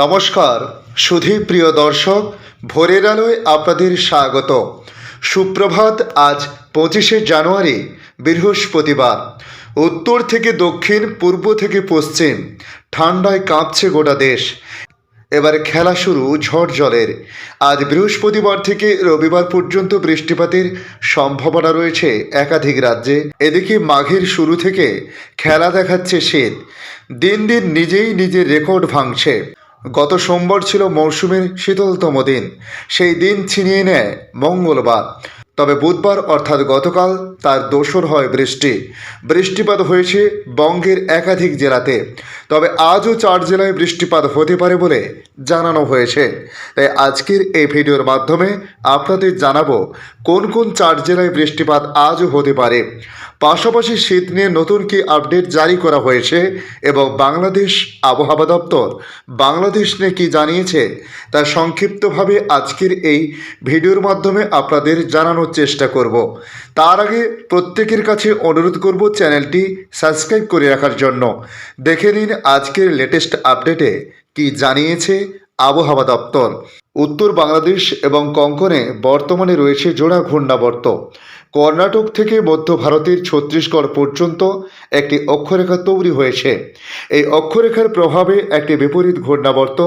নমস্কার, সুধী প্রিয় দর্শক, ভোরের আলোয় আপনাদের স্বাগত। সুপ্রভাত, আজ পঁচিশে জানুয়ারি, বৃহস্পতিবার। উত্তর থেকে দক্ষিণ, পূর্ব থেকে পশ্চিম। ঠান্ডায় কাঁপছে গোটা দেশ। এবার খেলা শুরু ঝড় জলের। আজ বৃহস্পতিবার থেকে রবিবার পর্যন্ত বৃষ্টিপাতের সম্ভাবনা রয়েছে একাধিক রাজ্যে। এদিকে মাঘের শুরু থেকে খেলা দেখাচ্ছে শীত। দিন দিন নিজেই নিজের রেকর্ড ভাঙছে। গত সোমবার ছিল মৌসুমের শীতলতম দিন। সেই দিন ছিনিয়ে নেয় মঙ্গলবার। তবে বুধবার অর্থাৎ গতকাল তার দোসর হয় বৃষ্টি। বৃষ্টিপাত হয়েছে বঙ্গের একাধিক জেলাতে। তবে আজও চার জেলায় বৃষ্টিপাত হতে পারে বলে জানানো হয়েছে। তাই আজকের এই ভিডিওর মাধ্যমে আপনাদের জানাব কোন কোন চার জেলায় বৃষ্টিপাত আজও হতে পারে। পাশাপাশি শীত নিয়ে নতুন কি আপডেট জারি করা হয়েছে এবং বাংলাদেশ আবহাওয়া দপ্তর বাংলাদেশ নিয়ে কি জানিয়েছে তা সংক্ষিপ্তভাবে আজকের এই ভিডিওর মাধ্যমে আপনাদের জানানোর চেষ্টা করব। তার আগে প্রত্যেকের কাছে অনুরোধ করব চ্যানেলটি সাবস্ক্রাইব করে রাখার জন্য। দেখে নিন আজকের লেটেস্ট আপডেটে কি জানিয়েছে আবহাওয়া দপ্তর? উত্তর বাংলাদেশ এবং কঙ্কনে বর্তমানে রয়েছে জোড়া ঘূর্ণাবর্ত। কর্ণাটক থেকে মধ্য ভারতের ছত্তিশগড় পর্যন্ত একটি অক্ষরেখা তৈরি হয়েছে। এই অক্ষরেখার প্রভাবে একটি বিপরীত ঘূর্ণাবর্ত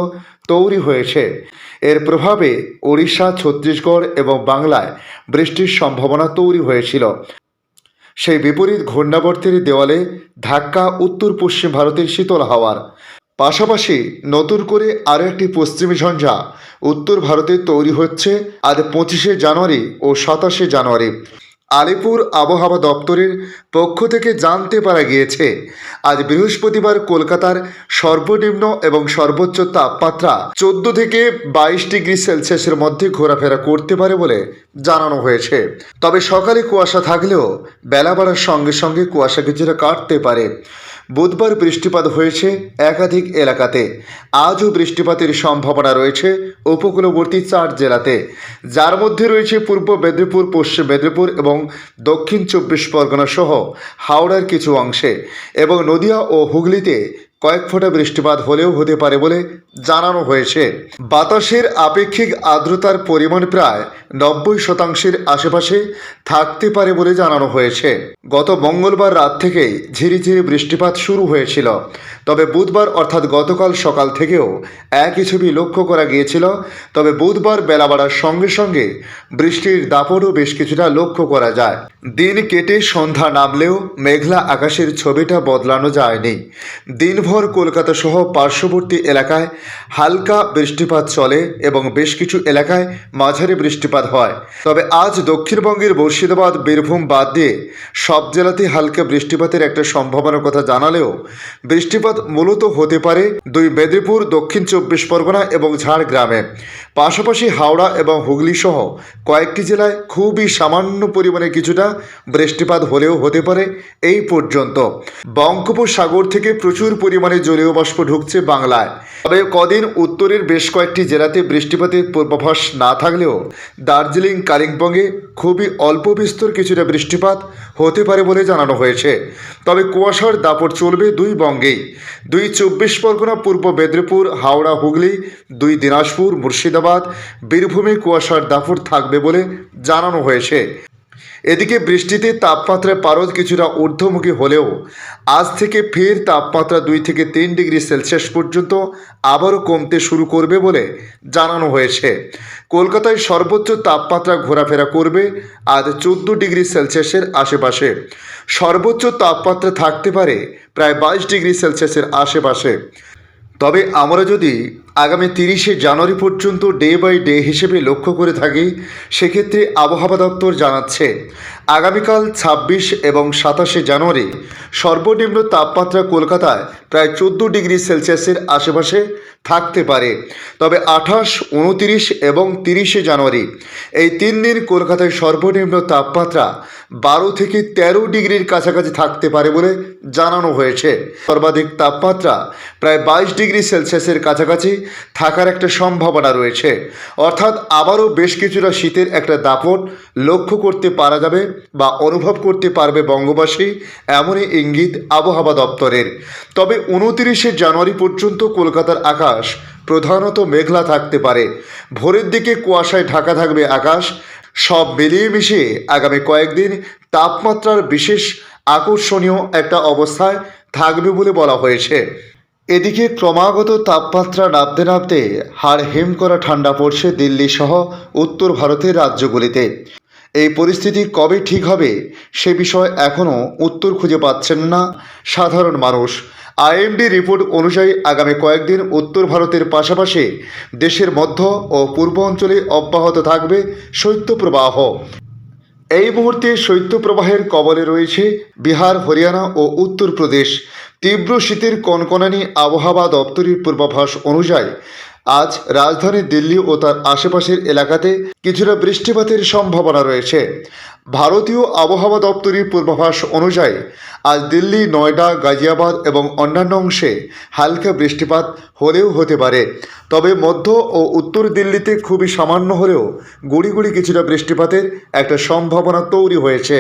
তৈরি হয়েছে। এর প্রভাবে ওড়িশা, ছত্তিশগড় এবং বাংলায় বৃষ্টির সম্ভাবনা তৈরি হয়েছিল। সেই বিপরীত ঘূর্ণাবর্তের দেওয়ালে ধাক্কা উত্তর পশ্চিম ভারতের শীতল হাওয়ার। পাশাপাশি নতুন করে আরও একটি পশ্চিমী ঝঞ্ঝা উত্তর ভারতে তৈরি হচ্ছে আজ পঁচিশে জানুয়ারি ও সাতাশে জানুয়ারি। আলিপুর আবহাওয়া দপ্তরের পক্ষ থেকে জানতে পারা গিয়েছে, আজ বৃহস্পতিবার কলকাতার সর্বনিম্ন এবং সর্বোচ্চ তাপমাত্রা চোদ্দ থেকে বাইশ ডিগ্রি সেলসিয়াসের মধ্যে ঘোরাফেরা করতে পারে বলে জানানো হয়েছে। তবে সকালে কুয়াশা থাকলেও বেলা বাড়ার সঙ্গে সঙ্গে কুয়াশা কিছুটা কাটতে পারে। বুধবার বৃষ্টিপাত হয়েছে একাধিক এলাকাতে। আজও বৃষ্টিপাতের সম্ভাবনা রয়েছে উপকূলবর্তী চার জেলাতে। যার মধ্যে রয়েছে পূর্ব মেদিনীপুর, পশ্চিম মেদিনীপুর এবং দক্ষিণ চব্বিশ পরগনা সহ হাওড়ার কিছু অংশে এবং নদিয়া ও হুগলিতে কয়েক ফোঁটা বৃষ্টিপাত হলেও হতে পারে বলে জানানো হয়েছে। বাতাসের আপেক্ষিক আর্দ্রতার পরিমাণ প্রায় নব্বই শতাংশের আশেপাশে থাকতে পারে বলে জানানো হয়েছে। গত মঙ্গলবার রাত থেকেই ঝিরিঝিরি বৃষ্টিপাত শুরু হয়েছিল। তবে বুধবার অর্থাৎ গতকাল সকাল থেকেও একই ছবি লক্ষ্য করা গিয়েছিল। তবে বুধবার বেলা বাড়ার সঙ্গে সঙ্গে বৃষ্টির দাপটও বেশ কিছুটা লক্ষ্য করা যায়। দিন কেটে সন্ধ্যা নামলেও মেঘলা আকাশের ছবিটা বদলানো যায়নি। দিনভর কলকাতা সহ পার্শ্ববর্তী এলাকায় হালকা বৃষ্টিপাত চলে এবং বেশ কিছু এলাকায় মাঝারি বৃষ্টিপাত হয়। তবে আজ দক্ষিণবঙ্গের মুর্শিদাবাদ, বীরভূম বাদ দিয়ে সব জেলাতেই হালকা বৃষ্টিপাতের একটা সম্ভাবনার কথা জানালেও বৃষ্টিপাত মূলত হতে পারে দুই মেদিনীপুর, দক্ষিণ চব্বিশ পরগনা এবং ঝাড়গ্রামে। পাশাপাশি হাওড়া এবং হুগলি সহ কয়েকটি জেলায় খুবই সামান্য পরিমাণে কিছুটা বৃষ্টিপাত হলেও হতে পারে এই পর্যন্ত। বঙ্গোপসাগর থেকে প্রচুর পরিমাণে জলীয় বাষ্প ঢুকছে বাংলায়। তবে কদিন উত্তরের বেশ কয়েকটি জেলাতে বৃষ্টিপাতের পূর্বাভাস না থাকলেও দার্জিলিং, কালিম্পংয়ে খুবই অল্প বিস্তর কিছুটা বৃষ্টিপাত হতে পারে বলে জানানো হয়েছে। তবে কুয়াশার দাপট চলবে দুই বঙ্গেই। দুই চব্বিশ পরগনা, পূর্ব মেদিনীপুর, হাওড়া, হুগলি, দুই দিনাজপুর, মুর্শিদাবাদ, বীরভূমে কুয়াশার দাপট থাকবে বলে জানানো হয়েছে। এদিকে বৃষ্টিতে তাপমাত্রায় পারদ কিছুটা ঊর্ধ্বমুখী হলেও আজ থেকে ফের তাপমাত্রা দুই থেকে তিন ডিগ্রি সেলসিয়াস পর্যন্ত আবারও কমতে শুরু করবে বলে জানানো হয়েছে। কলকাতায় সর্বোচ্চ তাপমাত্রা ঘোরাফেরা করবে আজ চোদ্দ ডিগ্রি সেলসিয়াসের আশেপাশে। সর্বোচ্চ তাপমাত্রা থাকতে পারে প্রায় বাইশ ডিগ্রি সেলসিয়াসের আশেপাশে। তবে আমরা যদি আগামী তিরিশে জানুয়ারি পর্যন্ত ডে বাই ডে হিসেবে লক্ষ্য করে থাকি, সেক্ষেত্রে আবহাওয়া দপ্তর জানাচ্ছে, আগামীকাল ছাব্বিশ এবং সাতাশে জানুয়ারি সর্বনিম্ন তাপমাত্রা কলকাতায় প্রায় চোদ্দ ডিগ্রি সেলসিয়াসের আশেপাশে থাকতে পারে। তবে আঠাশ, উনতিরিশ এবং তিরিশে জানুয়ারি এই তিন দিন কলকাতায় সর্বনিম্ন তাপমাত্রা বারো থেকে তেরো ডিগ্রির কাছাকাছি থাকতে পারে বলে জানানো হয়েছে। সর্বাধিক তাপমাত্রা প্রায় বাইশ ডিগ্রি সেলসিয়াসের কাছাকাছি থাকার একটা সম্ভাবনা রয়েছে। অর্থাৎ আবারও বেশ কিছুটা শীতের একটা দাপট লক্ষ্য করতে পারা যাবে বা অনুভব করতে পারবে বঙ্গবাসী, এমনই ইঙ্গিত আবহাওয়া দপ্তরের। তবে উনতিরিশে জানুয়ারি পর্যন্ত কলকাতার আকাশ প্রধানত মেঘলা থাকতে পারে। ভোরের দিকে কুয়াশায় ঢাকা থাকবে আকাশ। সব মিলিয়ে মিশিয়ে আগামী কয়েকদিন তাপমাত্রার বিশেষ আকর্ষণীয় একটা অবস্থায় থাকবে বলে বলা হয়েছে। এদিকে ক্রমাগত তাপমাত্রা নামতে নামতে হাড় হেম করা ঠান্ডা পড়ছে দিল্লি সহ উত্তর ভারতের রাজ্যগুলিতে। এই পরিস্থিতি কবে ঠিক হবে সে বিষয়ে এখনও উত্তর খুঁজে পাচ্ছেন না সাধারণ মানুষ। আইএমডি রিপোর্ট অনুযায়ী আগামী কয়েকদিন উত্তর ভারতের পাশাপাশি দেশের মধ্য ও পূর্ব অঞ্চলে অব্যাহত থাকবে শৈত্যপ্রবাহ। এই মুহূর্তে শৈত্যপ্রবাহের কবলে রয়েছে বিহার, হরিয়ানা ও উত্তরপ্রদেশ তীব্র শীতের কনকনানি আবহাওয়া দপ্তরের পূর্বাভাস অনুযায়ী আজ রাজধানী দিল্লি ও তার আশেপাশের এলাকাতে কিছুটা বৃষ্টিপাতের সম্ভাবনা রয়েছে। ভারতীয় আবহাওয়া দপ্তরের পূর্বাভাস অনুযায়ী, আজ দিল্লি, নয়ডা, গাজিয়াবাদ এবং অন্যান্য অংশে হালকা বৃষ্টিপাত হলেও হতে পারে। তবে মধ্য ও উত্তর দিল্লিতে খুবই সামান্য হলেও গুড়ি গুড়ি কিছুটা বৃষ্টিপাতের একটা সম্ভাবনা তৈরি হয়েছে।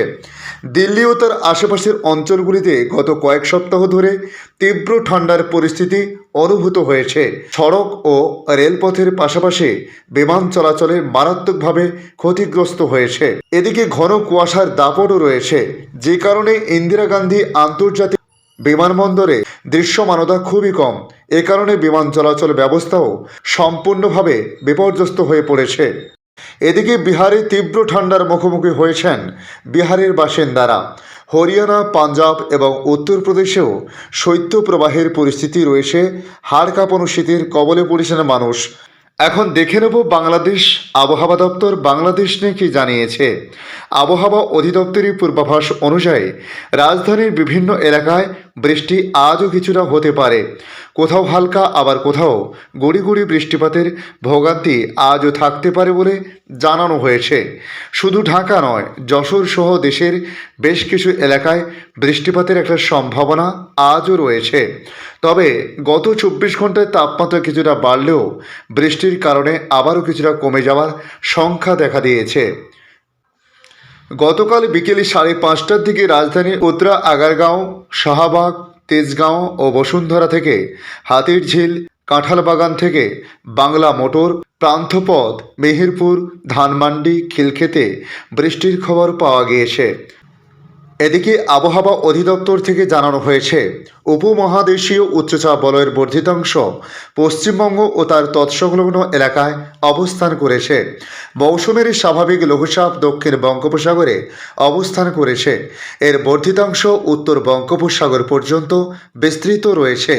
দিল্লি ও তার আশেপাশের অঞ্চলগুলিতে গত কয়েক সপ্তাহ ধরে তীব্র ঠান্ডার পরিস্থিতি অনুভূত হয়েছে। সড়ক ও রেলপথের পাশাপাশি বিমান চলাচলে মারাত্মকভাবে ক্ষতিগ্রস্ত হয়েছে। এদিকে ঘন কুয়াশার দাপটও রয়েছে। যে কারণে ইন্দিরা গান্ধী আন্তর্জাতিক বিমানবন্দরে দৃশ্যমানতা খুবই কম। এ কারণে বিমান চলাচল ব্যবস্থাও সম্পূর্ণভাবে বিপর্যস্ত হয়ে পড়েছে। এদিকে বিহারে তীব্র ঠান্ডার মুখোমুখি হয়েছেন বিহারের বাসিন্দারা। হরিয়ানা, পাঞ্জাব এবং উত্তরপ্রদেশেও শৈত্যপ্রবাহের পরিস্থিতি রয়েছে। হাড় কাঁপানো শীতের কবলে পড়েছেন মানুষ। এখন দেখে নেব বাংলাদেশ আবহাওয়া দপ্তর বাংলাদেশ নিয়ে কি জানিয়েছে। আবহাওয়া অধিদপ্তরের পূর্বাভাস অনুযায়ী রাজধানীর বিভিন্ন এলাকায় বৃষ্টি আজও কিছুটা হতে পারে। কোথাও হালকা, আবার কোথাও গুড়ি গুড়ি বৃষ্টিপাতের ভোগান্তি আজও থাকতে পারে বলে জানানো হয়েছে। শুধু ঢাকা নয়, যশোর সহ দেশের বেশ কিছু এলাকায় বৃষ্টিপাতের একটা সম্ভাবনা আজও রয়েছে। তবে গত চব্বিশ ঘন্টায় তাপমাত্রা কিছুটা বাড়লেও বৃষ্টির কারণে আবারও কিছুটা কমে যাওয়ার সংখ্যা দেখা দিয়েছে। গতকাল বিকেলে সাড়ে পাঁচটার দিকে রাজধানীর উত্তরা, আগারগাঁও, শাহবাগ, তেজগাঁও ও বসুন্ধরা থেকে হাতির ঝিল কাঁঠালবাগান থেকে বাংলা মোটর প্রান্তপথ মেহেরপুর, ধানমান্ডি খিলখেতে বৃষ্টির খবর পাওয়া গিয়েছে। এদিকে আবহাওয়া অধিদপ্তর থেকে জানানো হয়েছে উপমহাদেশীয় উচ্চচাপ বলয়ের বর্ধিতাংশ পশ্চিমবঙ্গ ও তার তৎসংলগ্ন এলাকায় অবস্থান করেছে। মৌসুমের স্বাভাবিক লঘুচাপ দক্ষিণ বঙ্গোপসাগরে অবস্থান করেছে। এর বর্ধিতাংশ উত্তর বঙ্গোপসাগর পর্যন্ত বিস্তৃত রয়েছে।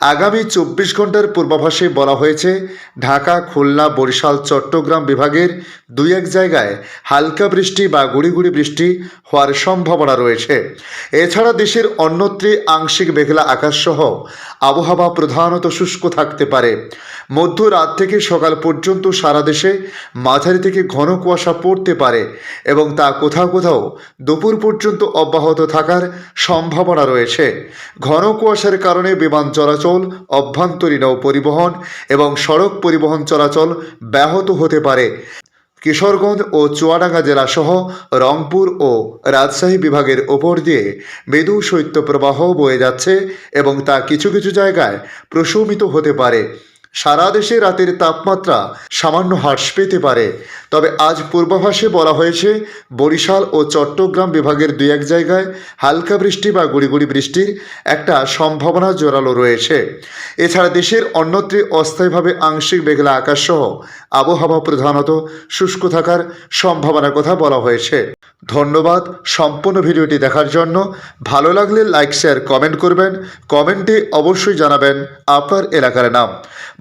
আগামী চব্বিশ ঘণ্টার পূর্বাভাসে বলা হয়েছে, ঢাকা, খুলনা, বরিশাল, চট্টগ্রাম বিভাগের দুই এক জায়গায় হালকা বৃষ্টি বা গুড়ি গুড়ি বৃষ্টি হওয়ার সম্ভাবনা রয়েছে। এছাড়া দেশের অন্যত্রে আংশিক মেঘলা আকাশসহ আবহাওয়া প্রধানত শুষ্ক থাকতে পারে। মধ্যরাত থেকে সকাল পর্যন্ত সারা দেশে মাঝারি থেকে ঘন কুয়াশা পড়তে পারে এবং তা কোথাও কোথাও দুপুর পর্যন্ত অব্যাহত থাকার সম্ভাবনা রয়েছে। ঘন কুয়াশার কারণে বিমান চলাচল, অভ্যন্তরীণ পরিবহন এবং সড়ক পরিবহন চলাচল ব্যাহত হতে পারে। কিশোরগঞ্জ ও চুয়াডাঙ্গা জেলাসহ রংপুর ও রাজশাহী বিভাগের ওপর দিয়ে মৃদু শৈত্যপ্রবাহ বয়ে যাচ্ছে এবং তা কিছু কিছু জায়গায় প্রশমিত হতে পারে। সারা দেশে রাতের তাপমাত্রা সামান্য হ্রাস পেতে পারে। তবে আজ পূর্বাভাসে বলা হয়েছে, বরিশাল ও চট্টগ্রাম বিভাগের দুই এক জায়গায় হালকা বৃষ্টি বা গুড়িগুড়ি বৃষ্টির একটা সম্ভাবনা জোরালো রয়েছে। এছাড়া দেশের অন্যত্রে অস্থায়ীভাবে আংশিক মেঘলা আকাশসহ আবহাওয়া প্রধানত শুষ্ক থাকার সম্ভাবনার কথা বলা হয়েছে। ধন্যবাদ সম্পূর্ণ ভিডিওটি দেখার জন্য। ভালো লাগলে লাইক, শেয়ার, কমেন্ট করবেন। কমেন্টে অবশ্যই জানাবেন আপনার এলাকার নাম।